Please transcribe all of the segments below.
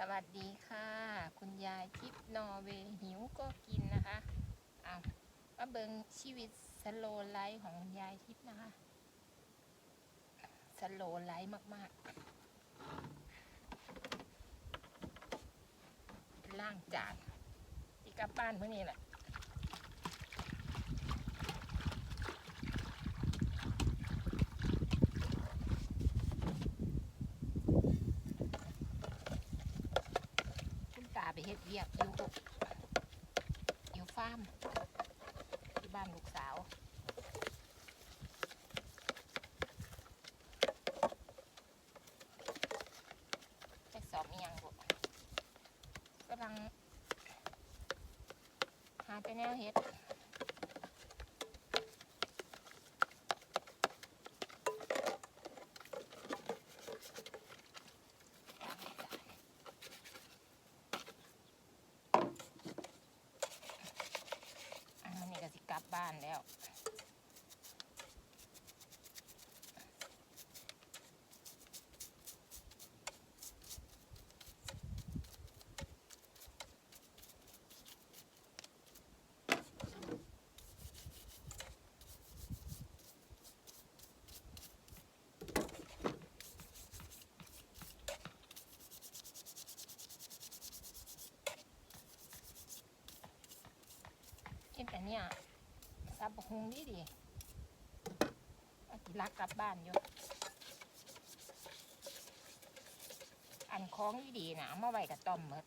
สวัสดีค่ะ คุณยายทิพนอร์เวย์หิวก็กินนะคะเอามาเบิงชีวิตสโลไลฟ์ของคุณยายทิพนะคะ สโลไลฟ์มากๆ ล่างจานที่กลับบ้านเมื่อนี้แหละ คุณียกอยู่อยู่ฟาร์มที่บ้านลูกสาวแจ็คสอบมียังบุกำลังหาแต่แนวเฮ็ด อันนี้ก็สิกลับบ้านแล้ว กิน แต่เนี่ยซับบักฮุงดีดีอากิรักกลับบ้านอยู่ อันคล้องดีดีนะเอามาไว้กับต้อมหมด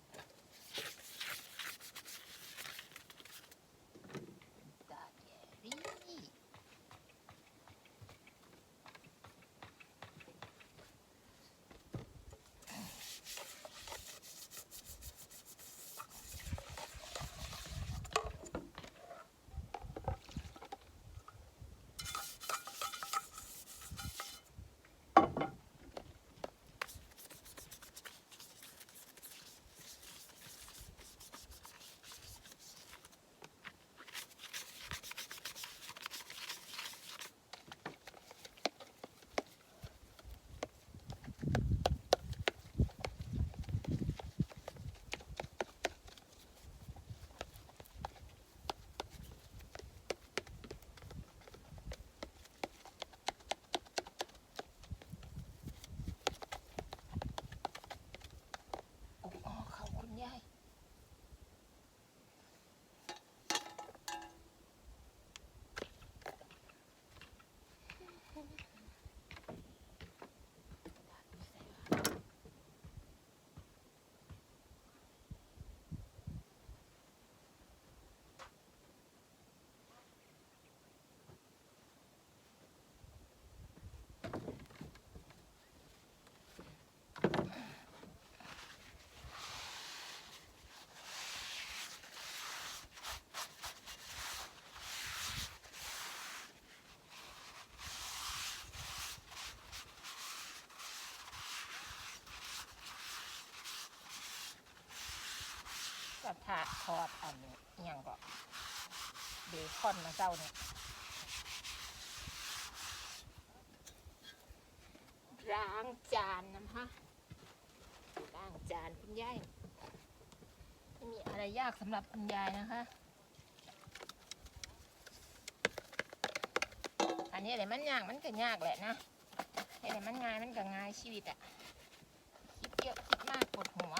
ถาทอดอันนี้ยังก็เบคอนมาเจ้าเนี่ยล้างจานนะคะล้างจานคุณยายไม่มีอะไรยากสำหรับคุณยายนะคะ อันนี้อะไรมันยากมันก็ยากแหละนะอะไรมันง่ายมันก็ง่ายชีวิตอะคิดเยอะคิดมากปวดหัว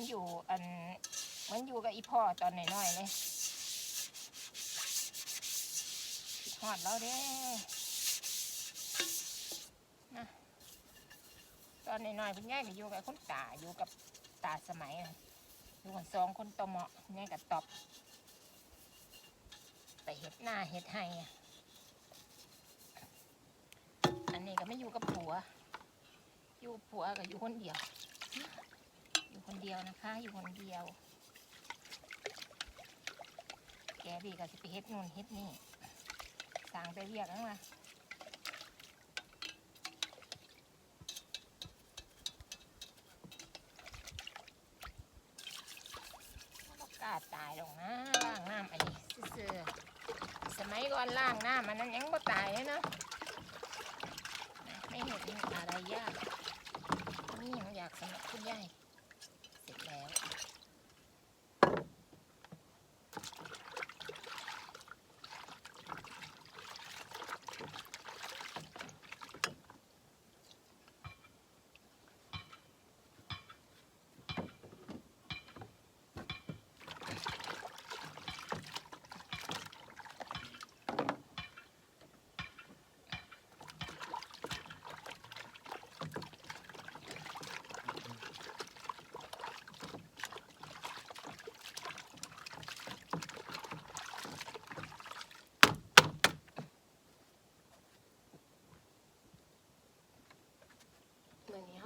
มันอยู่อันมันอยู่กับอีพ่อตอนน้อยๆเลยคิดฮอดแล้วเด้นะตอนน้อยๆคุณยายก็อยู่กับคุณตาอยู่กับตาสมัยอยู่กันสองคนตวเหมาะคุณยายกับตอบไปเห็ดหน้าเห็ดให้อันนี้ก็ไม่อยู่กับผัว อยู่ผัวก็อยู่คนเดียว อยู่คนเดียวนะคะ อยู่คนเดียว แกบีก็สิไปเฮ็ดนู่นเฮ็ดนี่สั่งไปเรียกนั่นมาต้าตายหรอกนะล่างน้ำอันนี้ซื่อสมัยก่อนล่างน้ำมันนั้นยังบ่ตายเลยเนาะไม่เห็นอะไรยากนี่ยังอยากสำหรับคุณยาย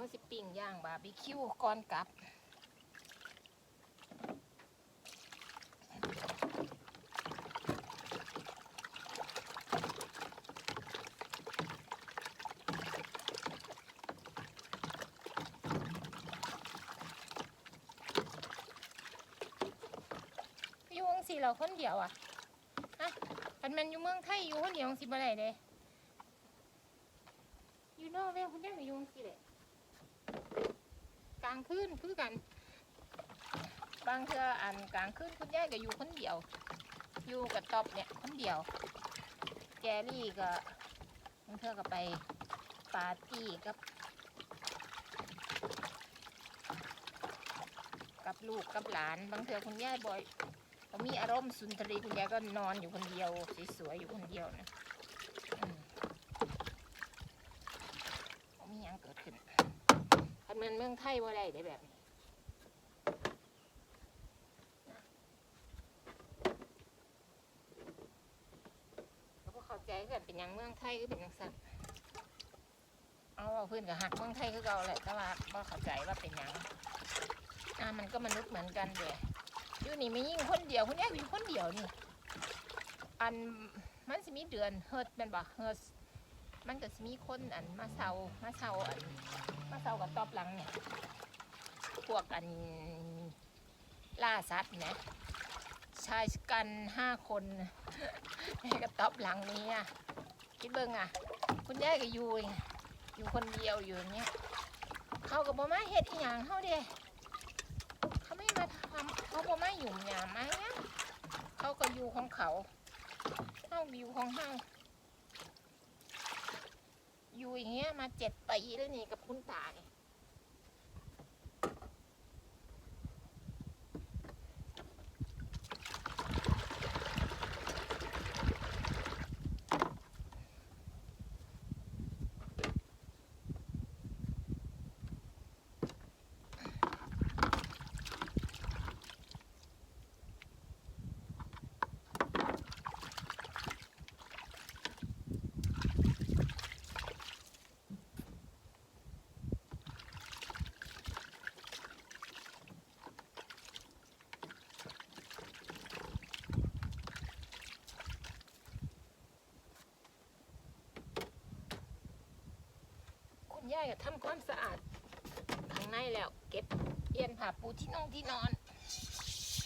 เขาสิปิ้งย่างบาร์บีคิวก่อนกลับอยู่วงสีเราคนเดียวอะฮะมันแมันอยู่เมืองไทยอยู่คนเดียวสิบ่ได้เลยอยู่นอกเว้ยคุณยังอยู่วงสีเลยกลางคืนคือกัน บางเทื่ออันกลางคืนคุณยายก็อยู่คนเดียว อยู่กับตอบเนี่ยคนเดียว แจรี่ก็บางเทื่อก็ไปปาร์ตี้กับกับลูกกับหลาน บางเทื่อคุณยายบ่อยเขามีอารมณ์สุนทรีคุณยายก็นอนอยู่คนเดียวสวยๆอยู่คนเดียวนะอืมบ่มีหยังเกิดขึ้นคันเมืองเมืองไทยว่าได้ได้แบบนี้นะแล้วก็เข้าใจกันเป็นหยังเมืองไทยก็เป็นหยังสั่นเอาเอาพื่อนกับหักเมืองไทยคือเก่าแหละแต่ว่าบ่เข้าใจว่าเป็นหยังอ่ามันก็มนุษย์เหมือนกันเด้อยู่นี่ไม่ยิ่งคนเดียวคนแยกอยู่คนเดียวนี่ อันมันสิมีเดือนเฮิร์ตเป็นบ่เฮิร์ตมันก็สิมีคนอันมาเซามาเซาอัน มาเซากับตอบหลังเนี่ย พวกอันล่าสัตว์เนี่ยชายกันห้าคนให้กับตอบหลังนี้อะคิดเบิ่งอะ คุณยายก็อยู่อยู่คนเดียวอยู่อย่างเงี้ยเขาก็บ่มาเฮ็ดอีหยังเฮาเด้เขาไม่มาทำเขาบ่มาหยุ่มหยามมาหยังเขาก็อยู่ของเขาเฮาอยู่ของเฮา อยู่อย่างเงี้ยมาเจ็ดปีแล้วนี่กับคุณตาเนี่ย ย่าก็ทำความสะอาดข้างในแล้ว เก็บเปลี่ยนผ้าปูที่นอนที่นอน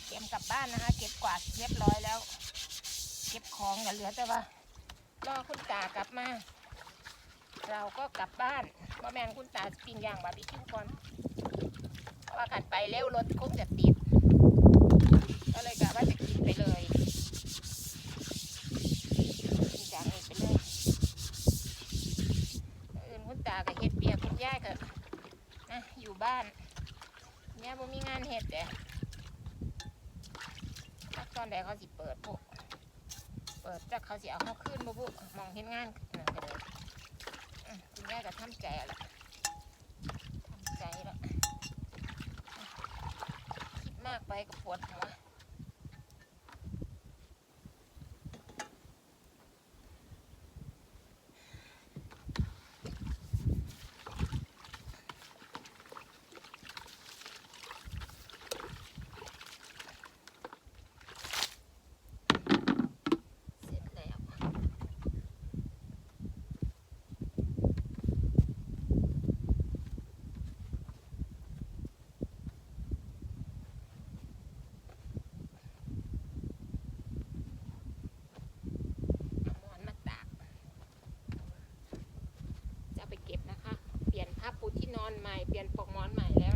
เตรียมกลับบ้านนะคะ เก็บกวาดเรียบร้อยแล้ว เก็บของก็เหลือแต่ว่า รอคุณตากลับมา เราก็กลับบ้านว่าแมนคุณตาปิ้งย่างบาร์บีคิวก่อนเพราะว่าขันไปเร็วรถคงจะติด ก็เลยกะว่าจะกินไปเลยกินจากนี้ไปเลยอื่นคุณตาก็เฮ็ดเบียร์คุณย่าก็นะอยู่บ้านเนี่ยบ่มีงานเฮ็ดเด้จักตอนใดเขาสิเปิดพวกเปิด จักเขาสิเอาเขาขึ้นบ่บุมองเห็นงานนั่นก็เลยคุณย่าก็ทำใจละทำใจละคิดมากไปก็ปวดหัว เก็บนะคะ เปลี่ยนผ้าปูที่นอนใหม่ เปลี่ยนปกหมอนใหม่แล้ว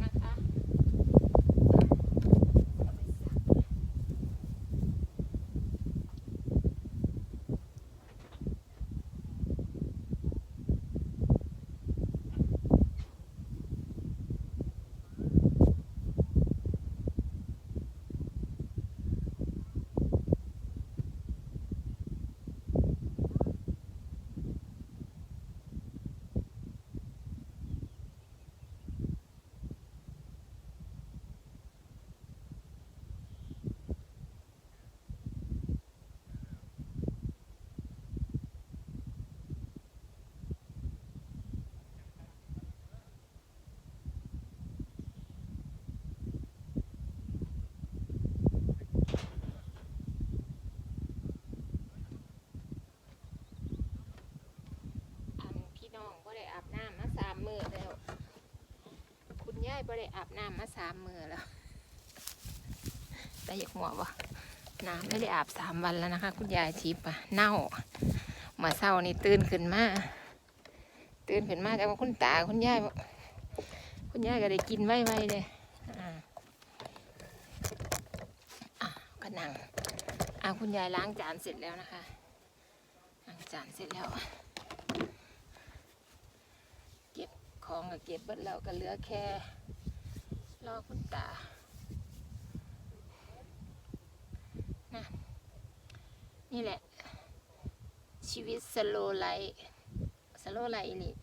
มือแล้ว คุณยายก็ได้อาบน้ำมาสามมือแล้วแต่อยากหัวบ่น้ำไม่ได้อาบสามวันแล้วนะคะ คุณยายทิพย์อะเน่าเมื่อเช้านี่ตื่นขึ้นมาตื่นขึ้นมาแต่ว่าคุณตาคุณยายคุณยายก็ได้กินไว้ๆเลยอ่าอะก็นั่งอะคุณยายล้างจานเสร็จแล้วนะคะล้างจานเสร็จแล้ว เก็บ ของก็เก็บเบิดแล้วก็เหลือแค่รอคุณตานะนี่แหละ ชีวิตสโลไลสโลไลนี่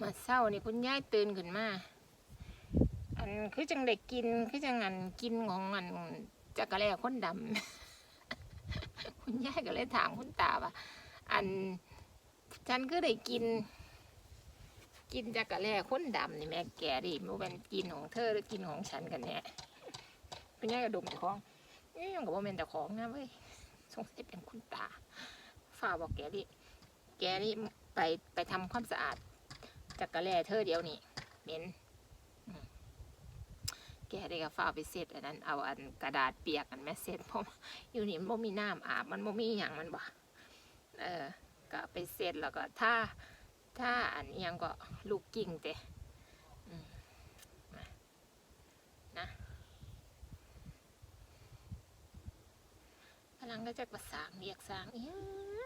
มาเศร้านี่คุณยายตื่นขึ้นมา อันคือจังเด็กกิน คือจังอันกินของอันจักระแลคนดำ คุณยายก็เลยถามคุณตาว่า อันฉันก็ได้กิน กินจักระแลคนดำนี่แม่แกดิมันเป็นกินของเธอหรือกินของฉันกันเนี่ยคุณยายก็ดมเจ้าของนี่ยังกับว่าเป็นเจ้าของนะเว้ยสงสัยเป็นคุณตาฝ่าบอกแกดิแกนี่ไปไปทำความสะอาดจักระแล่เธอเดียวนี่เหม็น แกได้ก็ฝ้าไปเสร็จอันนั้น เอาอันกระดาษเปียกอันแม่เสร็จเพราะอยู่นี่มันบ่มีน้ำอาบมันบ่มีหยังมันบ่เออก็ไปเสร็จแล้วก็ถ้าถ้าอันเอิหยังก็ลูกกิ่งเตะนะพลังก็จะประสางเรียกสางเอีย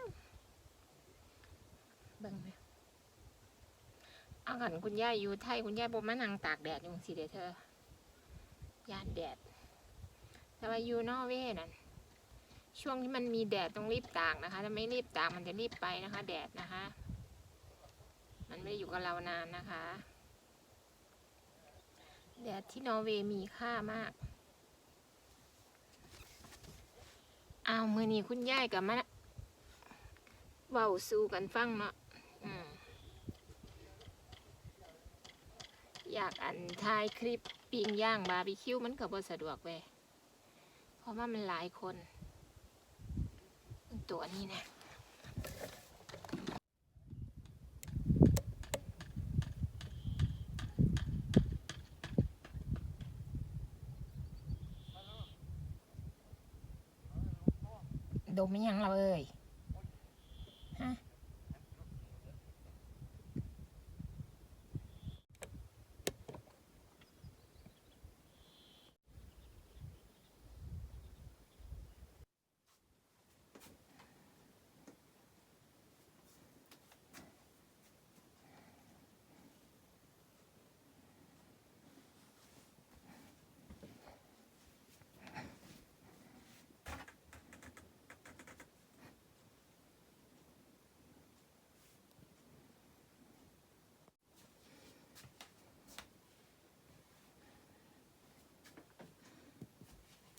งเบิ่งไหมเอากันคุณย่าอยู่ไทยคุณย่าบ่มานั่งตากแดดอยู่สิเด้อเธอ ยานแดดแต่ว่าอยู่นอร์เวย์นั่นช่วงที่มันมีแดดต้องรีบตากนะคะ ถ้าไม่รีบตากมันจะรีบไปนะคะ แดดนะคะ มันไม่ได้อยู่กับเรานานนะคะ แดดที่นอร์เวย์มีค่ามากอ้าวมือนี้คุณย่ายกับมาเว้าสู่กันฟังเนาะอืม อยากอันถ่ายคลิปปิ้งย่างบาร์บีคิวมันก็บ่สะดวกเว้ยเพราะว่ามันหลายคนตัวนี้นะดมไม่ยังเราเอ้ย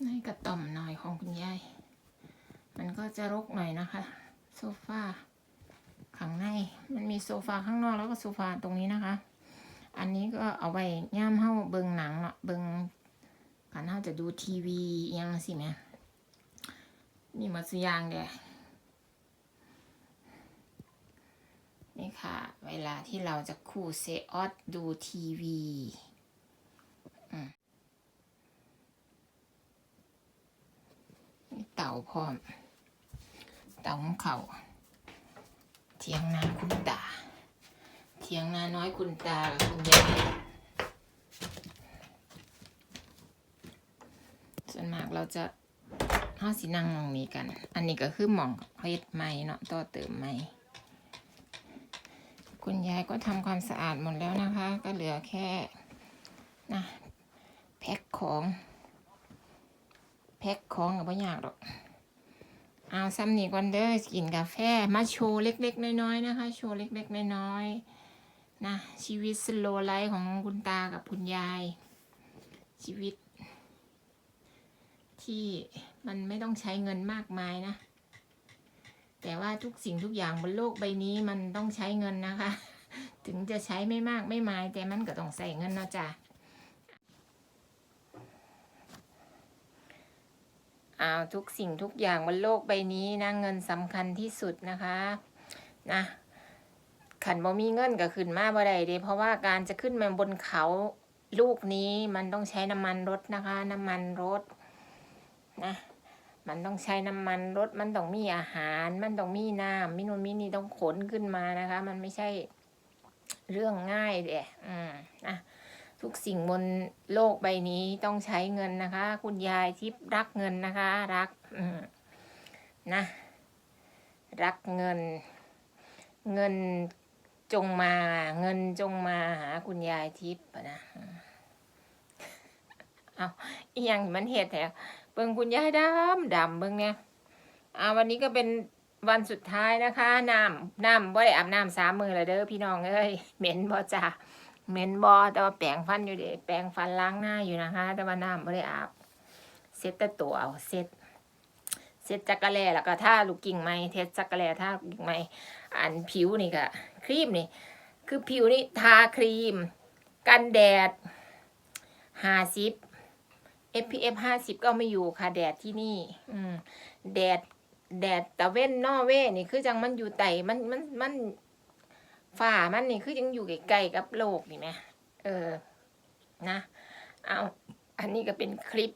ในกระต่อมหน่อยของคุณยาย มันก็จะรกหน่อยนะคะ โซฟาข้างใน มันมีโซฟาข้างนอกแล้วก็โซฟาตรงนี้นะคะ อันนี้ก็เอาไว้ย่ามเฮาเบิงหนังเนาะเบิงกันเฮาจะดูทีวียังสิแม่มีหมดสุยางเด้นี่ค่ะ เวลาที่เราจะคู่เซออสดูทีวีอืม มี เต่าพร้อม เตาของเขาเทียงนาคุณตา เทียงนาน้อยคุณตาคุณยายส่วนมากเราจะห้าสินั่งมองนี้กัน อันนี้ก็คือหมองเฮ็ดใหม่เนาะต่อเติมใหม่คุณยายก็ทำความสะอาดหมดแล้วนะคะ ก็เหลือแค่นะแพ็คของ แพ็คของกับไม่ยากหรอก เอาซ้ำนี่ก่อนเด้อกินกาแฟ มาโชว์เล็ก ๆ น้อยๆนะคะ โชว์เล็ก ๆ น้อยๆนะชีวิตสโลไลฟ์ของคุณตากับคุณยาย ชีวิต ที่มันไม่ต้องใช้เงินมากมายนะ แต่ว่าทุกสิ่งทุกอย่างบนโลกใบนี้มันต้องใช้เงินนะคะ ถึงจะใช้ไม่มากไม่มาย แต่มันก็ต้องใส่เงินนะจ้ะ เอาทุกสิ่งทุกอย่างบนโลกใบนี้นะเงินสำคัญที่สุดนะคะนะขันบ่มีเงินก็ขึ้นมาบ่ได้เด้เพราะว่าการจะขึ้นมาบนเขาลูกนี้มันต้องใช้น้ำมันรถนะคะ น้ำมันรถนะมันต้องใช้น้ำมันรถมันต้องมีอาหาร มันต้องมีน้ำมินนมินี่ต้องขนขึ้นมานะคะ มันไม่ใช่เรื่องง่ายเด้อืมนะ ทุกสิ่งบนโลกใบนี้ต้องใช้เงินนะคะ คุณยายที่รักเงินนะคะ รักนะ รักเงิน เงินจงมา เงินจงมาหาคุณยายทิพย์นะเอาอีหยังมันเหตุแถเบิ่งคุณยายดำดำเบิ่งเนี่ยอ่าวันนี้ก็เป็นวันสุดท้ายนะคะน้ำน้ำบ่ได้อาบน้ำสามมือแล้วเด้อพี่น้องเอ้ยเหม็นบ่จ้า เหม็นบ่แต่ว่าแปรงฟันอยู่เด้แปรงฟันล้างหน้าอยู่นะคะ แต่ว่าน้ำบ่ได้อาบเซ็ตแต่ตัวเอาเซ็ตเซ็ตจักระแลแล้วก็ท่าลูกกิ่งไม้เทสจักระแลท่าลูกกิ่งไม้อันผิวนี่ก็ครีมนี่ คือผิวนี่ทาครีม กันแดดห้าสิบ SPF ห้าสิบก็ไม่อยู่ค่ะ แดดที่นี่ อืม แดดแดดตะเว้นนอเว่นี่คือจังมันอยู่ไต่มันมันมัน ฝ่ามันนี่คือยังอยู่ใกล้ๆกับโลกนี่ไหมเออนะเอาอันนี้ก็เป็นคลิป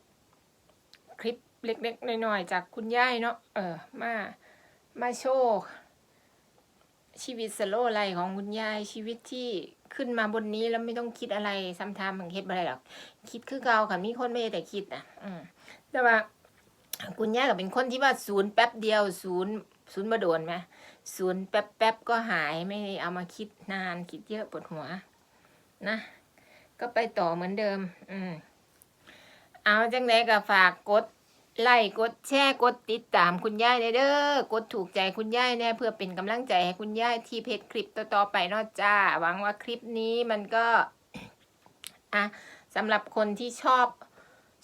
คลิปเล็กๆน้อยๆจากคุณย่ายเนาะเออมามาโชว์ชีวิตสโลไลของคุณยายชีวิตที่ขึ้นมาบนนี้แล้วไม่ต้องคิดอะไรซ้ำทำมันเฮ็ดอะไรหรอก คิดคือเก่าค่ะมีคนไม่แต่คิดนะอืมแต่ว่าคุณย่าก็เป็นคนที่ว่าศูนย์แป๊บเดียวศูนย์ศูนย์มาโดนไหม ศูนย์แป๊บแป๊บก็หายไม่เอามาคิดนานคิดเยอะปวดหัว นะ ก็ไปต่อเหมือนเดิม อืมเอาจังไดก็ฝากกดไลค์กดแชร์กดติดตามคุณย่ายเด้อกดถูกใจคุณย่ายแน่เพื่อเป็นกำลังใจให้คุณย่ายที่เพจคลิปต่อๆไปนอจ้าหวังว่าคลิปนี้มันก็อะสำหรับคนที่ชอบ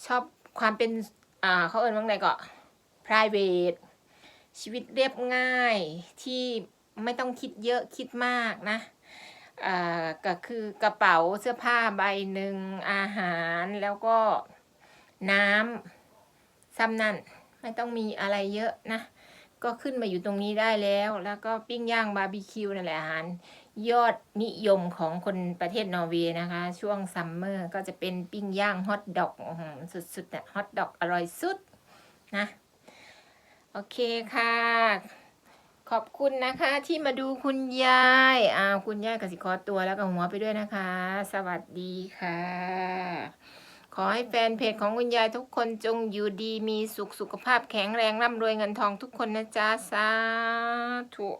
ชอบความเป็นอ่าเขาเอ่นว่าไงก็ private ชีวิตเรียบง่ายที่ไม่ต้องคิดเยอะคิดมากนะก็คือกระเป๋าเสื้อผ้าใบหนึ่งอาหารแล้วก็น้ำซ้ำนั่นไม่ต้องมีอะไรเยอะนะ ก็ขึ้นมาอยู่ตรงนี้ได้แล้ว แล้วก็ปิ้งย่างบาร์บีคิวนั่นแหละอาหาร ยอดนิยมของคนประเทศนอร์เวย์นะคะ ช่วงซัมเมอร์ก็จะเป็นปิ้งย่างฮอทดอกสุดๆนะฮอทดอกอร่อยสุดนะ โอเคค่ะ ขอบคุณนะคะที่มาดูคุณยายอ้าวคุณยายกสิขอตัวแล้วก็หัวไปด้วยนะคะ สวัสดีค่ะ ขอให้แฟนเพจของคุณยายทุกคนจงอยู่ดีมีสุขสุขภาพแข็งแรงร่ำรวยเงินทองทุกคนนะจ๊ะ สาธุ